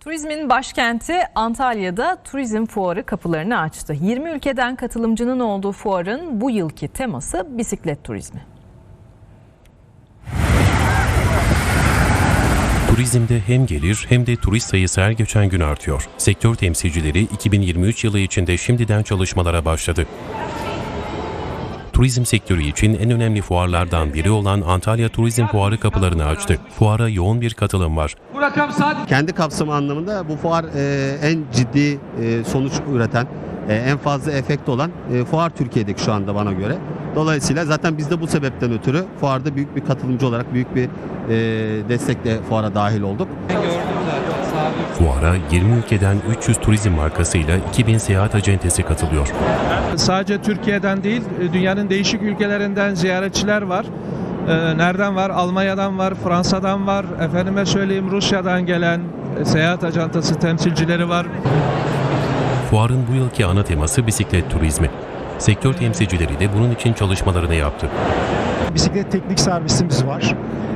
Turizmin başkenti Antalya'da turizm fuarı kapılarını açtı. 20 ülkeden katılımcının olduğu fuarın bu yılki teması bisiklet turizmi. Turizmde hem gelir hem de turist sayısı her geçen gün artıyor. Sektör temsilcileri 2023 yılı içinde şimdiden çalışmalara başladı. Turizm sektörü için en önemli fuarlardan biri olan Antalya Turizm Fuarı kapılarını açtı. Fuara yoğun bir katılım var. Bu rakam sadece Kendi kapsamı anlamında bu fuar e, en ciddi e, sonuç üreten, e, en fazla efekt olan e, fuar Türkiye'deki şu anda bana göre. Dolayısıyla zaten biz de bu sebepten ötürü fuarda büyük bir katılımcı olarak büyük bir e, destekle fuara dahil olduk. gördüm. Fuara 20 ülkeden 300 turizm markasıyla 2000 seyahat acentesi katılıyor. Sadece Türkiye'den değil, e, dünyanın değişik ülkelerinden ziyaretçiler var. Ee, Nereden var? Almanya'dan var, Fransa'dan var, efendime söyleyeyim Rusya'dan gelen e, seyahat acentası temsilcileri var. Fuarın bu yılki ana teması bisiklet turizmi. Sektör temsilcileri de bunun için çalışmalarını yaptı. bisiklet teknik servisimiz var.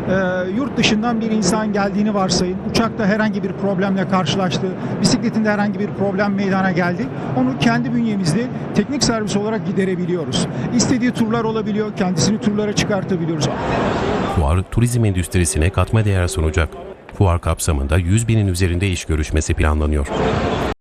Ee, yurt dışından bir insan geldiğini varsayın. Uçakta herhangi bir problemle karşılaştı. Bisikletinde herhangi bir problem meydana geldi. Onu kendi bünyemizde teknik servis olarak giderebiliyoruz. İstediği turlar olabiliyor. Kendisini turlara çıkartabiliyoruz. Fuar, turizm endüstrisine katma değer sunacak. Fuar kapsamında 100 binin üzerinde iş görüşmesi planlanıyor.